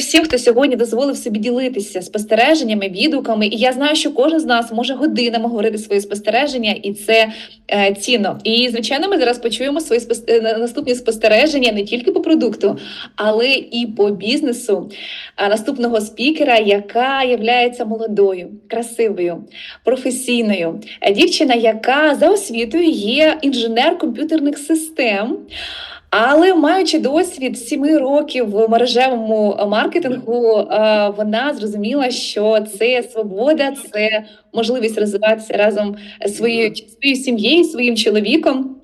всім, хто сьогодні дозволив собі ділитися спостереженнями, відгуками. І я знаю, що кожен з нас може годинами говорити свої спостереження, і це е, цінно. І звичайно, ми зараз почуємо свої спос- е, наступні спостереження не тільки по продукту, але і по бізнесу а, наступного спікера, яка є молодою, красивою, професійною Е, дівчина, яка за освітою є інженер комп'ютерних систем. Але маючи досвід сіми років в мережевому маркетингу, е, вона зрозуміла, що це свобода, це можливість розвиватися разом своєю своєю сім'єю, своїм чоловіком.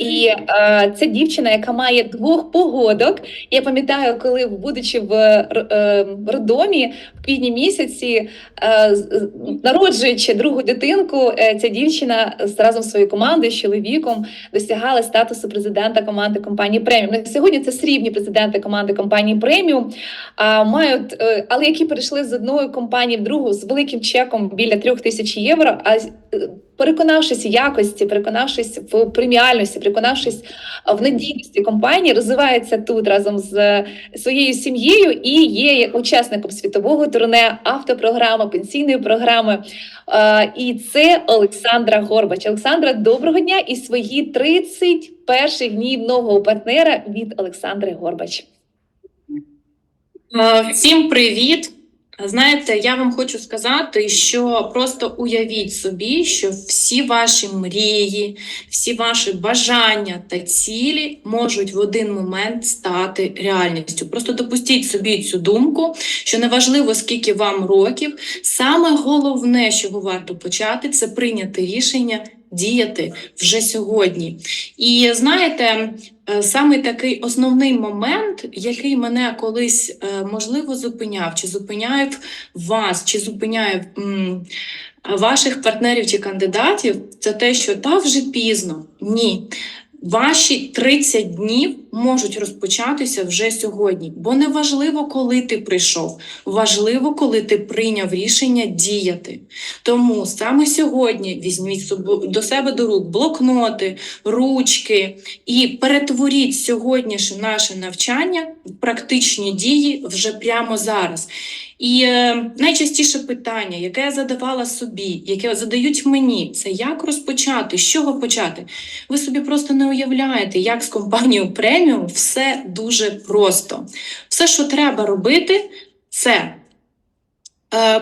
І е, це дівчина, яка має двох погодок. Я пам'ятаю, коли, будучи в е, роддомі в квітні місяці, е, з- з- народжуючи другу дитинку, е, ця дівчина з разом зі своєю командою, з чоловіком досягали статусу президента команди компанії преміум. На сьогодні це срібні президенти команди компанії преміум, а мають, е, але які перейшли з одної компанії в другу з великим чеком біля трьох тисяч євро. А е, переконавшись в якості, переконавшись в преміальності, переконавшись в надійності компанії, розвивається тут разом з своєю сім'єю і є учасником світового турне, автопрограми, пенсійної програми. Е, І це Олександра Горбач. Олександра, доброго дня і свої 30 перших днів нового партнера від Олександри Горбач. Е, Всім привіт! Знаєте, я вам хочу сказати, що просто уявіть собі, що всі ваші мрії, всі ваші бажання та цілі можуть в один момент стати реальністю. Просто допустіть собі цю думку, що неважливо скільки вам років, саме головне, з чого варто почати, це прийняти рішення діяти вже сьогодні. І знаєте, Е, Саме такий основний момент, який мене колись е, можливо зупиняв, чи зупиняє вас, чи зупиняє ваших партнерів чи кандидатів, це те, що та вже пізно. Ні. Ваші 30 днів можуть розпочатися вже сьогодні, бо не важливо, коли ти прийшов, важливо, коли ти прийняв рішення діяти. Тому саме сьогодні візьміть до себе до рук блокноти, ручки, і перетворіть сьогоднішнє наше навчання в практичні дії вже прямо зараз. І е, найчастіше питання, яке я задавала собі, яке задають мені, це як розпочати, з чого почати. Ви собі просто не уявляєте, як з компанією преміум все дуже просто. Все, що треба робити, це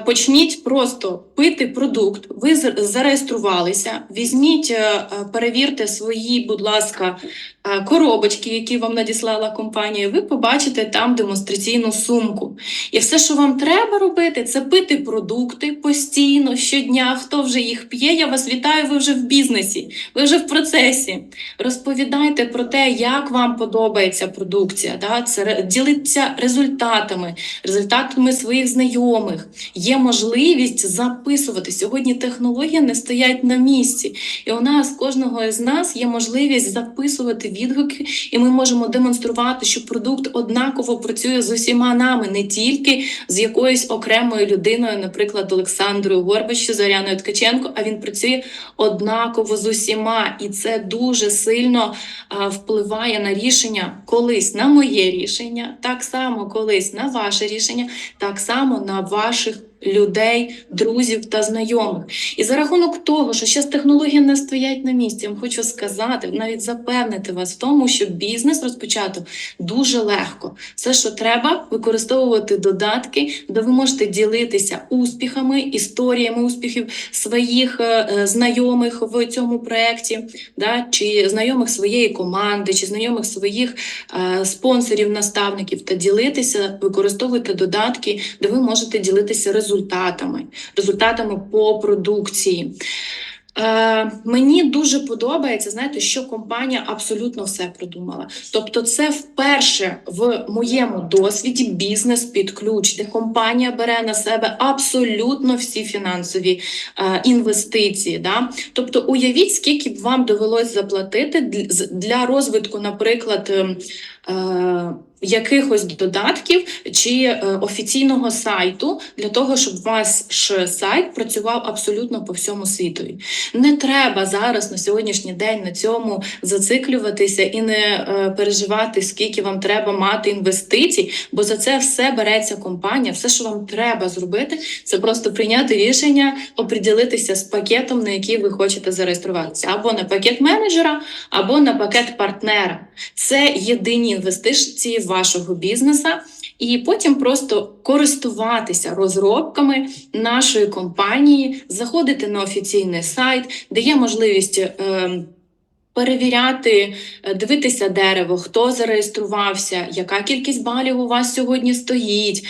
Почніть просто пити продукт. Ви зареєструвалися. Візьміть, е, е, перевірте свої, будь ласка, е, коробочки, які вам надіслала компанія. Ви побачите там демонстраційну сумку. І все, що вам треба робити, це пити продукти постійно, щодня. Хто вже їх п'є? Я вас вітаю. Ви вже в бізнесі, ви вже в процесі. Розповідайте про те, як вам подобається продукція. Да? Це діліться результатами, результатами своїх знайомих. Є можливість записувати. Сьогодні технології не стоять на місці, і у нас кожного з нас є можливість записувати відгуки, і ми можемо демонструвати, що продукт однаково працює з усіма нами, не тільки з якоюсь окремою людиною, наприклад, Олександрою Горбач чи Заряною Ткаченко, а він працює однаково з усіма, і це дуже сильно а, впливає на рішення колись на моє рішення, так само колись на ваше рішення, так само на ваших людей, друзів та знайомих. І за рахунок того, що зараз технології не стоять на місці, я вам хочу сказати, навіть запевнити вас в тому, що бізнес розпочато дуже легко. Все, що треба, використовувати додатки, де ви можете ділитися успіхами, історіями успіхів своїх е, е, знайомих в цьому проєкті, да, чи знайомих своєї команди, чи знайомих своїх е, спонсорів, наставників, та ділитися, використовуйте додатки, де ви можете ділитися результатами, результатами по продукції. Е, мені дуже подобається, знаєте, що компанія абсолютно все продумала. Тобто, це вперше в моєму досвіді бізнес під ключ, де компанія бере на себе абсолютно всі фінансові е, інвестиції. Да? Тобто, уявіть, скільки б вам довелось заплатити для розвитку, наприклад. ем, е, якихось додатків чи е, офіційного сайту для того, щоб ваш сайт працював абсолютно по всьому світові. Не треба зараз на сьогоднішній день на цьому зациклюватися і не е, переживати, скільки вам треба мати інвестицій, бо за це все береться компанія. Все, що вам треба зробити, це просто прийняти рішення, оприділитися з пакетом, на який ви хочете зареєструватися, або на пакет менеджера, або на пакет партнера. Це єдині інвестиції вашого бізнесу, і потім просто користуватися розробками нашої компанії, заходити на офіційний сайт, де є можливість. Е, Перевіряти, е, дивитися дерево, хто зареєструвався, яка кількість балів у вас сьогодні стоїть,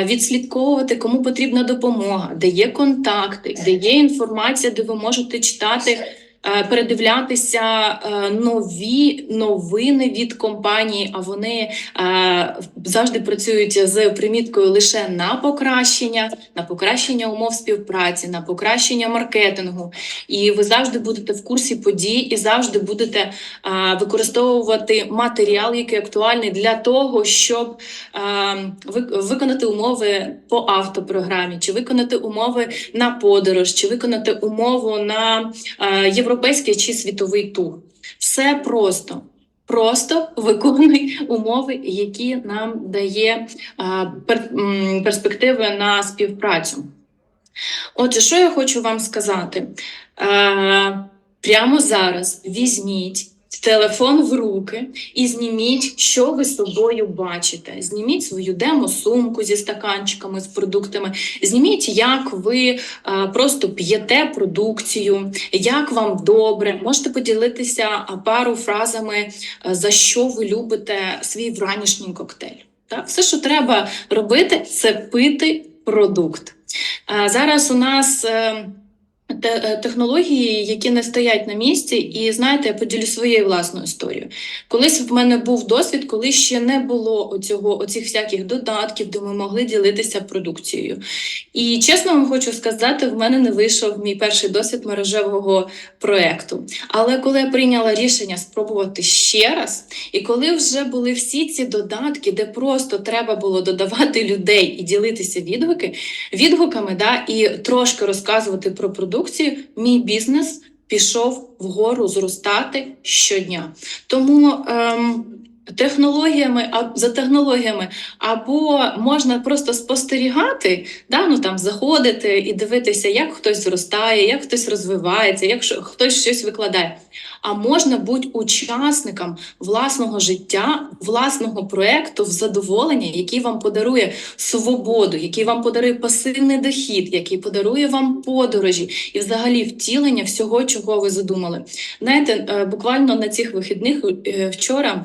е, відслідковувати, кому потрібна допомога, де є контакти, де є інформація, де ви можете читати, передивлятися е, нові новини від компанії, а вони е, завжди працюють з приміткою лише на покращення, на покращення умов співпраці, на покращення маркетингу. І ви завжди будете в курсі подій і завжди будете використовувати матеріал, який актуальний для того, щоб виконати умови по автопрограмі, чи виконати умови на подорож, чи виконати умову на а, європейський чи світовий тур. Все просто. Просто виконуй умови, які нам дає перспективи на співпрацю. Отже, що я хочу вам сказати? Прямо зараз візьміть телефон в руки і зніміть, що ви собою бачите. Зніміть свою демо-сумку зі стаканчиками, з продуктами. Зніміть, як ви е, просто п'єте продукцію, як вам добре. Можете поділитися пару фразами, е, за що ви любите свій вранішній коктейль. Так? Все, що треба робити, це пити продукт. А Зараз у нас е, е, технології, які не стоять на місці, і знаєте, я поділю своєю власною історією. Колись в мене був досвід, коли ще не було оцього, оцих всяких додатків, де ми могли ділитися продукцією. І чесно вам хочу сказати, в мене не вийшов мій перший досвід мережевого проекту. Але коли я прийняла рішення спробувати ще раз, і коли вже були всі ці додатки, де просто треба було додавати людей і ділитися відгуки, відгуками, да, і трошки розказувати про продукцію, мій бізнес пішов вгору зростати щодня. Тому ем, технологіями, а за технологіями, або можна просто спостерігати, да, ну там заходити і дивитися, як хтось зростає, як хтось розвивається, як хтось щось викладає. А можна бути учасником власного життя, власного проекту в задоволення, який вам подарує свободу, який вам подарує пасивний дохід, який подарує вам подорожі і взагалі втілення всього, чого ви задумали. Знаєте, е, буквально на цих вихідних е, вчора.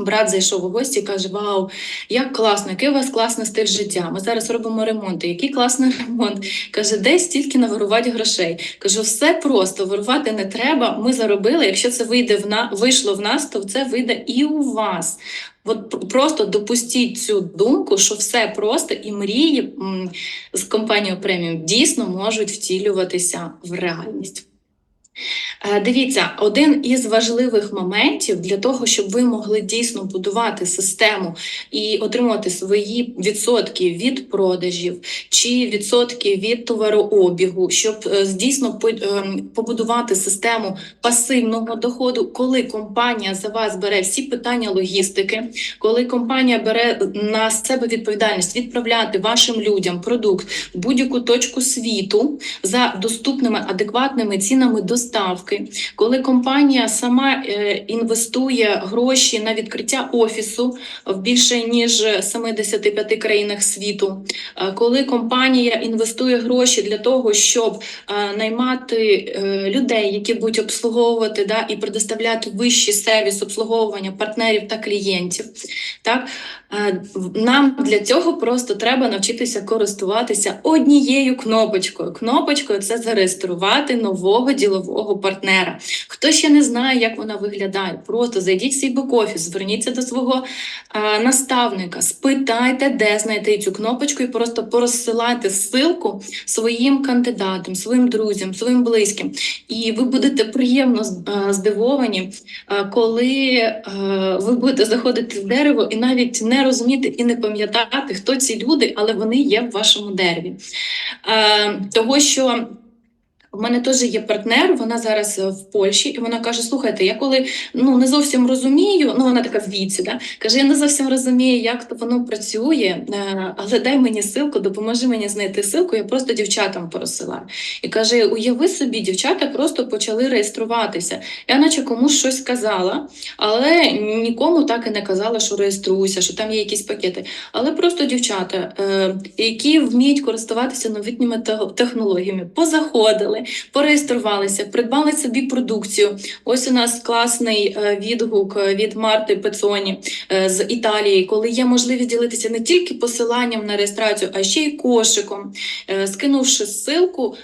Брат зайшов у гості і каже: Вау, як класно, який у вас класний стиль життя. Ми зараз робимо ремонти. Який класний ремонт. Каже, де стільки наварувати грошей. Кажу, все просто вирувати не треба. Ми заробили. Якщо це вийде в на вийшло в нас, то це вийде і у вас. От просто допустіть цю думку, що все просто і мрії з компанією преміум дійсно можуть втілюватися в реальність. Е, Дивіться, один із важливих моментів для того, щоб ви могли дійсно будувати систему і отримувати свої відсотки від продажів чи відсотки від товарообігу, щоб е, дійсно ем, побудувати систему пасивного доходу, коли компанія за вас бере всі питання логістики, коли компанія бере на себе відповідальність відправляти вашим людям продукт в будь-яку точку світу за доступними адекватними цінами доставки, коли компанія сама е, інвестує гроші на відкриття офісу в більше ніж 75 країнах світу, е, коли компанія інвестує гроші для того, щоб е, наймати людей, які будуть обслуговувати да, і предоставляти вищий сервіс обслуговування партнерів та клієнтів. Так? Нам для цього просто треба навчитися користуватися однією кнопочкою. Кнопочкою це зареєструвати нового ділового свого партнера. Хто ще не знає, як вона виглядає, просто зайдіть в свій бек-офіс, зверніться до свого е, наставника, спитайте, де знайти цю кнопочку, і просто порозсилайте ссылку своїм кандидатам, своїм друзям, своїм близьким. І ви будете приємно здивовані, коли ви будете заходити в дерево і навіть не розуміти і не пам'ятати, хто ці люди, але вони є в вашому дереві. Того, що в мене теж є партнер, вона зараз е, в Польщі, і вона каже: слухайте, я коли ну не зовсім розумію, ну вона така в віці, да? каже, я не зовсім розумію, як то воно працює, е, але дай мені силку, допоможи мені знайти силку, я просто дівчатам порозсилаю. І каже: уяви собі, дівчата просто почали реєструватися. Я наче комусь щось сказала, але нікому так і не казала, що реєструйся, що там є якісь пакети. Але просто дівчата, е, які вміють користуватися новітніми технологіями, позаходили, пореєструвалися, придбали собі продукцію. Ось у нас класний е, відгук е, від Марти Пецоні е, з Італії, коли є можливість ділитися не тільки посиланням на реєстрацію, а ще й кошиком. Скинувши ссылку,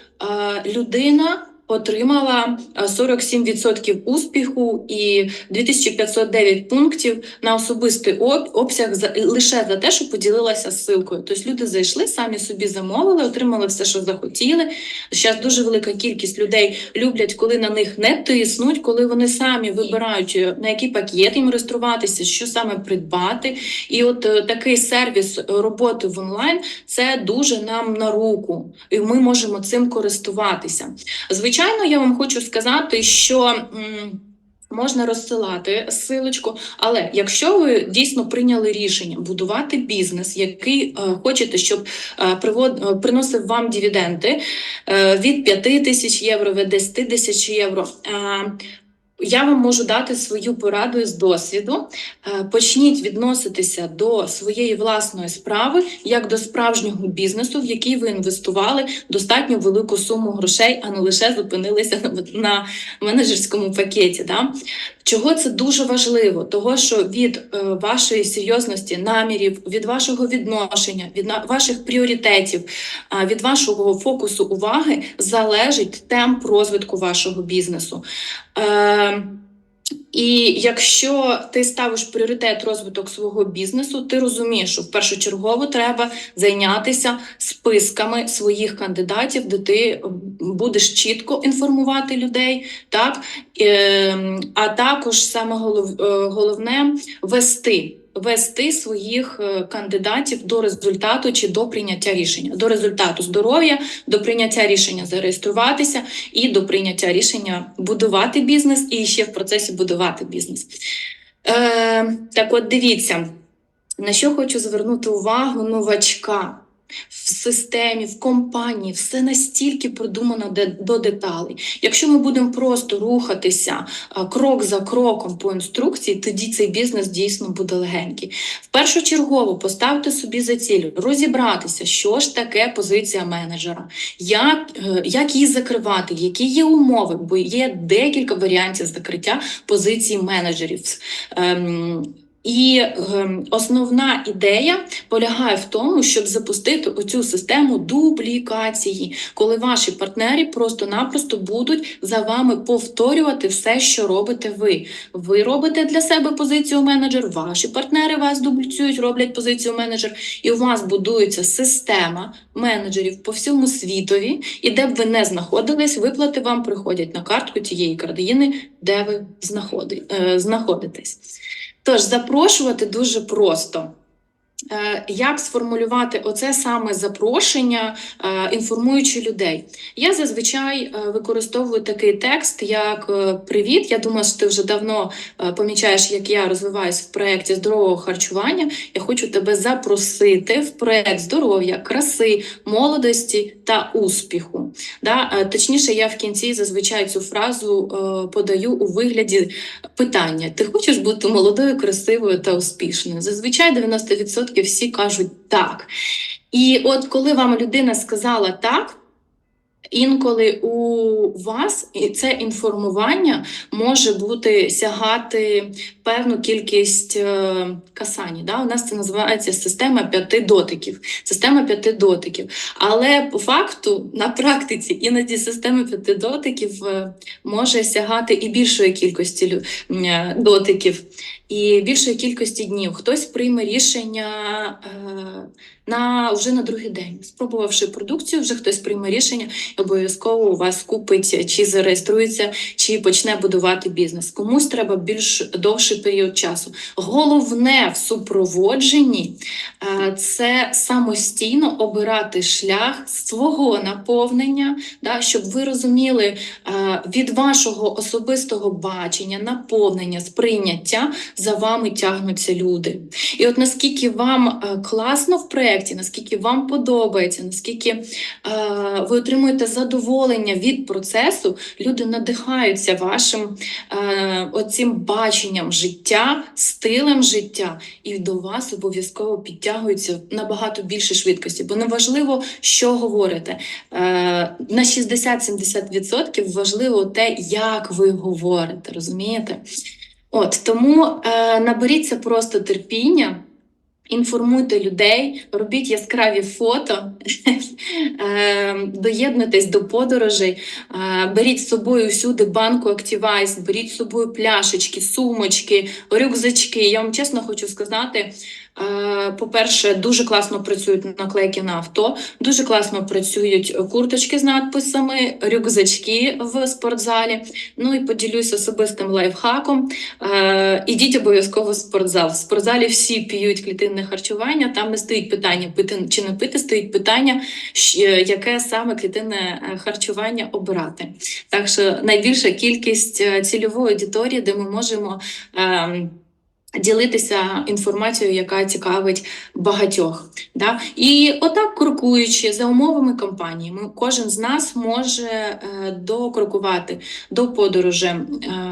людина. Отримала е, 47% успіху і 2509 пунктів на особистий обсяг за лише за те, що поділилася ссылкою. Тобто люди зайшли, самі собі замовили, отримали все, що захотіли. Зараз дуже велика кількість людей люблять, коли на них не тиснуть, коли вони самі вибирають е, на який пакет їм реєструватися, що саме придбати. І от е, такий сервіс е, роботи в онлайн це дуже нам на руку, і ми можемо цим користуватися. Звичайно, я вам хочу сказати, що. Можна розсилати силочку, але якщо ви дійсно прийняли рішення будувати бізнес, який е, хочете, щоб е, привод, е, приносив вам дивіденди е, від 5 тисяч євро, від 10 тисяч євро. Е, я вам можу дати свою пораду з досвіду. Е, Почніть відноситися до своєї власної справи як до справжнього бізнесу, в який ви інвестували достатньо велику суму грошей, а не лише зупинилися на- менеджерському пакеті. Да? Чого це дуже важливо? Того, що від е, вашої серйозності намірів, від вашого відношення, від ваших пріоритетів, від вашого фокусу уваги залежить темп розвитку вашого бізнесу. Е, і якщо ти ставиш пріоритет розвиток свого бізнесу, ти розумієш, що першочергово треба зайнятися списками своїх кандидатів, де ти будеш чітко інформувати людей, так Е, а також саме е, головне вести. Вести своїх е, кандидатів до результату чи до прийняття рішення, до результату здоров'я, до прийняття рішення зареєструватися і до прийняття рішення будувати бізнес і ще в процесі будувати бізнес. Е, так от дивіться, на що хочу звернути увагу новачка. В системі, в компанії все настільки продумано до деталей. Якщо ми будемо просто рухатися крок за кроком по інструкції, тоді цей бізнес дійсно буде легенький. В першочергово поставте собі за ціль розібратися, що ж таке позиція менеджера, як, е, як її закривати, які є умови, бо є декілька варіантів закриття позицій менеджерів. Ем, і ем, основна ідея полягає в тому, щоб запустити оцю систему дублікації, коли ваші партнери просто-напросто будуть за вами повторювати все, що робите ви. Ви робите для себе позицію менеджер, ваші партнери вас дублюють, роблять позицію менеджер, і у вас будується система менеджерів по всьому світові, і де б ви не знаходились, виплати вам приходять на картку тієї країни, де ви е, знаходитесь. Тож запрошувати дуже просто. Е, Як сформулювати оце саме запрошення, е, інформуючи людей? Я зазвичай е, використовую такий текст, як Привіт. Я думаю, що ти вже давно помічаєш, як я розвиваюся в проєкті здорового харчування. Я хочу тебе запросити в проєкт здоров'я, краси, молодості та успіху. Да? Точніше, я в кінці зазвичай цю фразу подаю у вигляді питання: ти хочеш бути молодою, красивою та успішною? Зазвичай 90% всі кажуть так. І от коли вам людина сказала так. інколи у вас це інформування може бути сягати певну кількість е, касані. Да? У нас це називається система п'яти дотиків. Система п'яти дотиків. Але по факту, на практиці, іноді система п'яти дотиків е, може сягати і більшої кількості е, дотиків, і більшої кількості днів. Хтось прийме рішення е, на вже на другий день. Спробувавши продукцію, вже хтось прийме рішення і обов'язково у вас купить чи зареєструється, чи почне будувати бізнес. Комусь треба більш довший період часу. Головне в супроводженні е, це самостійно обирати шлях свого наповнення, да, щоб ви розуміли е, від вашого особистого бачення, наповнення, сприйняття за вами тягнуться люди. І от наскільки вам е, класно в проєкті, наскільки вам подобається, наскільки е, ви отримуєте задоволення від процесу, люди надихаються вашим е, оцим баченням життя, стилем життя, і до вас обов'язково підтягуються набагато більше швидкості. Бо неважливо, що говорите. На 60-70% важливо те, як ви говорите, розумієте? От тому е, наберіться просто терпіння. Інформуйте людей, робіть яскраві фото, е, доєднуйтесь до подорожей, е, беріть з собою всюди банку Activize, беріть з собою пляшечки, сумочки, рюкзачки. Я вам чесно хочу сказати, по-перше, дуже класно працюють наклейки на авто, дуже класно працюють курточки з надписами, рюкзачки в спортзалі. Ну і поділюсь особистим лайфхаком. Е, ідіть обов'язково в спортзал. В спортзалі всі п'ють клітинне харчування. Там не стоїть питання пити чи не пити, стоїть питання, е, яке саме клітинне е, харчування обирати. Так що найбільша кількість е, цільової аудиторії, де ми можемо. Ем, Ділитися інформацією, яка цікавить багатьох. Да? І отак, крокуючи за умовами компанії, ми, кожен з нас може е, докрокувати до подорожі е,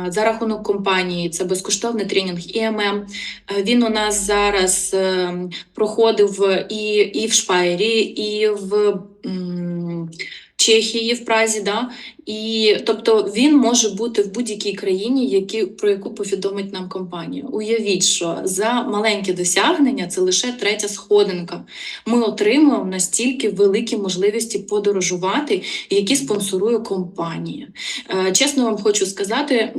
за рахунок компанії. Це безкоштовний тренінг ІММ. Е, Він у нас зараз проходив і, і в Шпайрі, і в Чехії, в Празі. Да? І тобто він може бути в будь-якій країні, які, про яку повідомить нам компанія. Уявіть, що за маленькі досягнення це лише третя сходинка. Ми отримуємо настільки великі можливості подорожувати, які спонсорує компанія. Е, Чесно вам хочу сказати.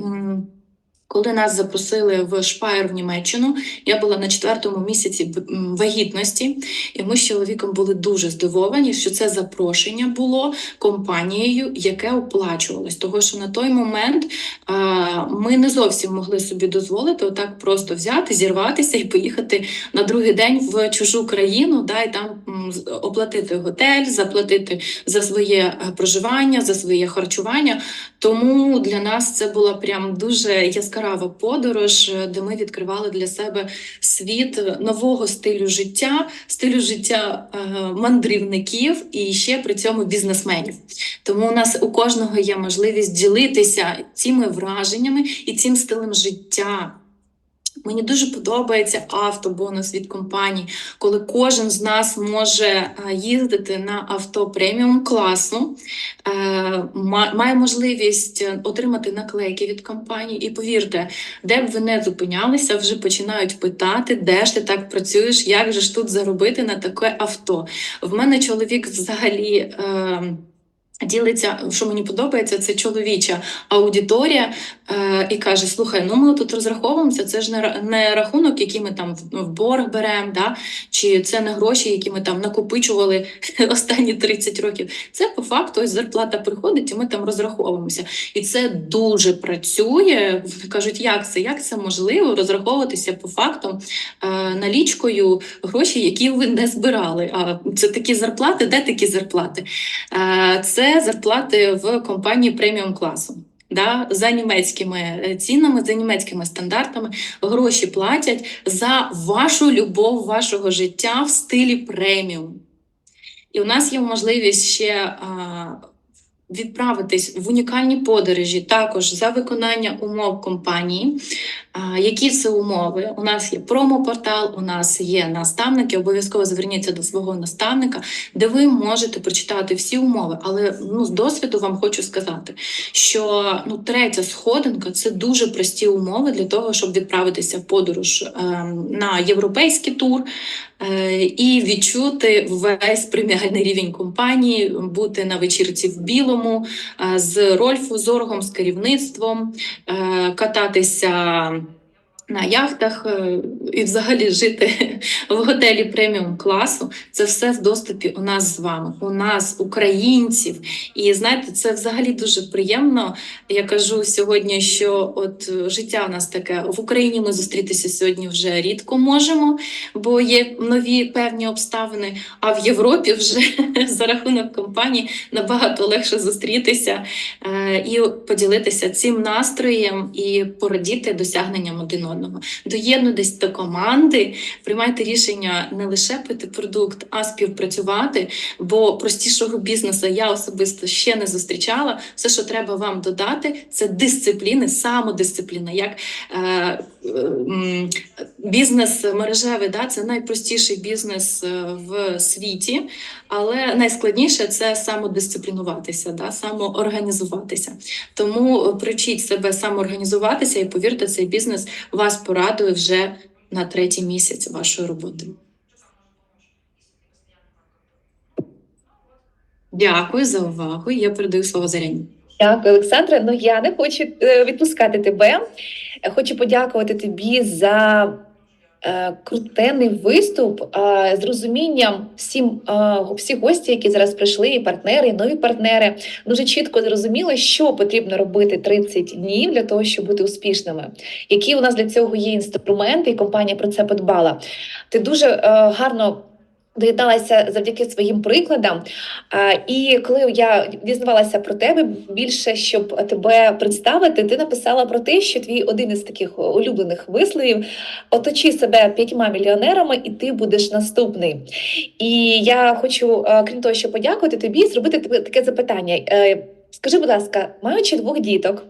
Коли нас запросили в Шпайер в Німеччину, я була на четвертому місяці вагітності, і ми з чоловіком були дуже здивовані, що це запрошення було компанією, яке оплачувалось. Того, що на той момент а, ми не зовсім могли собі дозволити отак просто взяти, зірватися і поїхати на другий день в чужу країну, да, і там оплатити готель, заплатити за своє е, проживання, за своє харчування. Тому для нас це була прям дуже яскрава подорож, е, де ми відкривали для себе світ нового стилю життя, стилю життя е, мандрівників і ще при цьому бізнесменів. Тому у нас у кожного є можливість ділитися цими враженнями і цим стилем життя. Мені дуже подобається автобонус від компаній, коли кожен з нас може е, їздити на авто преміум класу, е, має можливість е, отримати наклейки від компанії. І повірте, де б ви не зупинялися, вже починають питати, де ж ти так працюєш, як же ж тут заробити на таке авто. В мене чоловік взагалі. Ділиться, що мені подобається, це чоловіча аудиторія, е, і каже: слухай, ну ми тут розраховуємося, це ж не, не рахунок, який ми там в, в борг беремо, да? чи це не гроші, які ми там накопичували останні 30 років. Це по факту ось зарплата приходить, і ми там розраховуємося. І це дуже працює. Вони кажуть, як це? Як це можливо розраховуватися по факту е, налічкою гроші, які ви не збирали? А це такі зарплати? Де такі зарплати? Е, Це зарплати в компанії преміум класу. Да, за німецькими е, цінами, за німецькими стандартами гроші платять за вашу любов вашого життя в стилі преміум. І у нас є можливість ще а, відправитись в унікальні подорожі також за виконання умов компанії. Які це умови? У нас є промопортал, у нас є наставники. Обов'язково зверніться до свого наставника, де ви можете прочитати всі умови. Але ну, з досвіду вам хочу сказати, що ну, третя сходинка це дуже прості умови для того, щоб відправитися в подорож ем, на європейський тур е, і відчути весь преміальний рівень компанії, бути на вечірці в білому е, з Рольфу Зоргом, з керівництвом, е, кататися. На яхтах е, і взагалі жити в готелі преміум класу це все в доступі у нас з вами, у нас, українців. І знаєте, це взагалі дуже приємно. Я кажу сьогодні, що от е, життя у нас таке в Україні. Ми зустрітися сьогодні вже рідко можемо, бо є нові певні обставини. А в Європі вже за рахунок компанії набагато легше зустрітися е, і поділитися цим настроєм і порадіти досягненням один одного. Доєднуйтесь до команди, приймайте рішення не лише пити продукт, а співпрацювати. Бо простішого бізнесу я особисто ще не зустрічала. Все, що треба вам додати, це дисципліни, самодисципліна. Як е, е, бізнес мережевий, да, це найпростіший бізнес е, в світі, але найскладніше це самодисциплінуватися, да, самоорганізуватися. Тому е, привчіть себе самоорганізуватися і повірте, цей бізнес вас порадує вже на третій місяць вашої роботи. Дякую за увагу. Я передаю слово Заряні. Дякую, Олександра. Ну я не хочу е, відпускати тебе. Хочу подякувати тобі за е, крутенний виступ е, з розумінням всім е, всі гості, які зараз прийшли, і партнери, і нові партнери, дуже чітко зрозуміли, що потрібно робити 30 днів для того, щоб бути успішними. Які у нас для цього є інструменти, і компанія про це подбала. Ти дуже гарно. Доєдналася завдяки своїм прикладам. І коли я дізнавалася про тебе більше, щоб тебе представити, ти написала про те, що твій один із таких улюблених висловів оточи себе п'ятьма мільйонерами, і ти будеш наступний. І я хочу, крім того, що подякувати тобі, зробити таке запитання. Е, Скажи, будь ласка, маючи двох діток,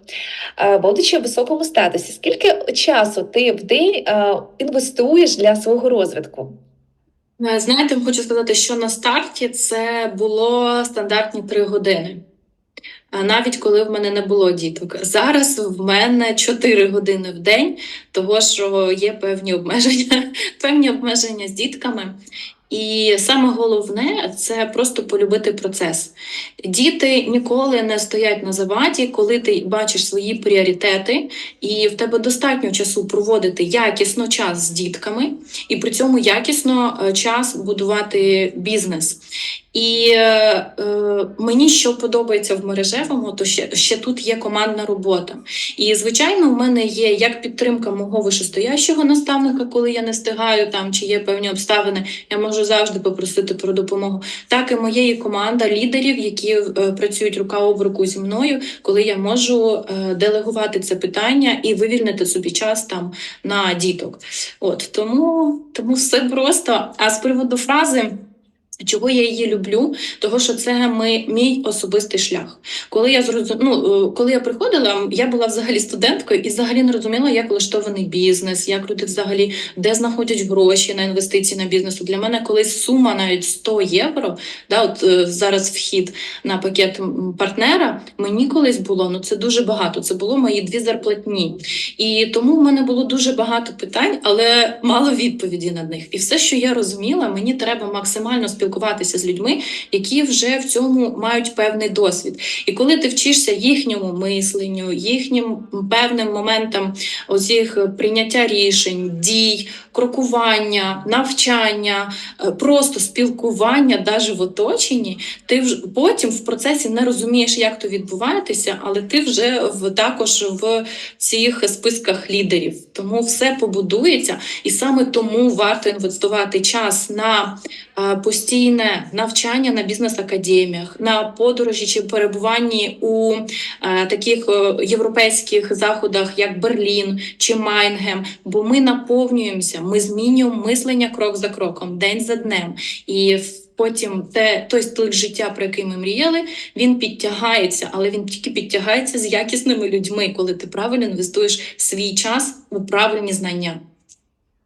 будучи в високому статусі, скільки часу ти в день інвестуєш для свого розвитку? Е, Знаєте, хочу сказати, що на старті це було стандартні три години. Навіть коли в мене не було діток. Зараз в мене 4 години в день, того що є певні обмеження, певні обмеження з дітками. І саме головне це просто полюбити процес. Діти ніколи не стоять на заваді, коли ти бачиш свої пріоритети, і в тебе достатньо часу проводити якісно час з дітками, і при цьому якісно е, час будувати бізнес. І е, е, мені що подобається в мережевому, то ще, ще тут є командна робота. І звичайно, у мене є як підтримка мого вишестоящого наставника, коли я не встигаю там чи є певні обставини, я можу завжди попросити про допомогу, так і моєї команда лідерів, які е, працюють рука об руку зі мною, коли я можу е, делегувати це питання і вивільнити собі час там на діток. От тому, тому все просто. А з приводу фрази. Чого я її люблю? Того, що це ми, мій особистий шлях. Коли я зрозум... ну, е, коли я приходила, я була взагалі студенткою і взагалі не розуміла, як влаштований бізнес, як люди взагалі де знаходять гроші на інвестиції на бізнесу. Для мене колись сума навіть 100 євро. Да, от е, зараз вхід на пакет партнера. Мені колись було ну це дуже багато. Це було мої дві зарплатні. І тому в мене було дуже багато питань, але мало відповіді на них. І все, що я розуміла, мені треба максимально спілкуватися з людьми, які вже в цьому мають певний досвід. І коли ти вчишся їхньому мисленню, їхнім певним моментам оцих прийняття рішень, дій, крокування, навчання, е, просто спілкування, навіть в оточенні, ти вже потім в процесі не розумієш, як то відбувається, але ти вже в також в цих списках лідерів. Тому все побудується, і саме тому варто інвестувати час на е, постійне навчання на бізнес-академіях, на подорожі чи перебуванні у е, таких е, європейських заходах, як Берлін чи Майнгем. Бо ми наповнюємося, ми змінюємо мислення крок за кроком, день за днем. І потім те, той стиль життя, про який ми мріяли, він підтягається, але він тільки підтягається з якісними людьми, коли ти правильно інвестуєш свій час у правильні знання.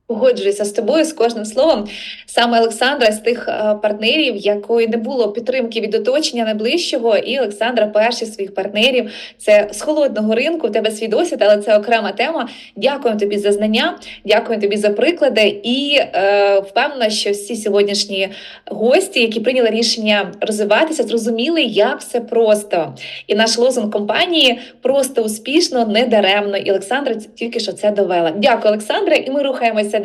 Погоджуюся з тобою з кожним словом. Саме Олександра з тих е, партнерів, якої не було підтримки від оточення найближчого, і Олександра перший з своїх партнерів. Це з холодного ринку. У тебе свій досвід, але це окрема тема. Дякую тобі за знання, дякую тобі за приклади. І е, впевнена, що всі сьогоднішні гості, які прийняли рішення розвиватися, зрозуміли, як все просто. І наш лозунг компанії просто успішно, не даремно. І Олександра тільки що це довела. Дякую, Олександра, і ми рухаємося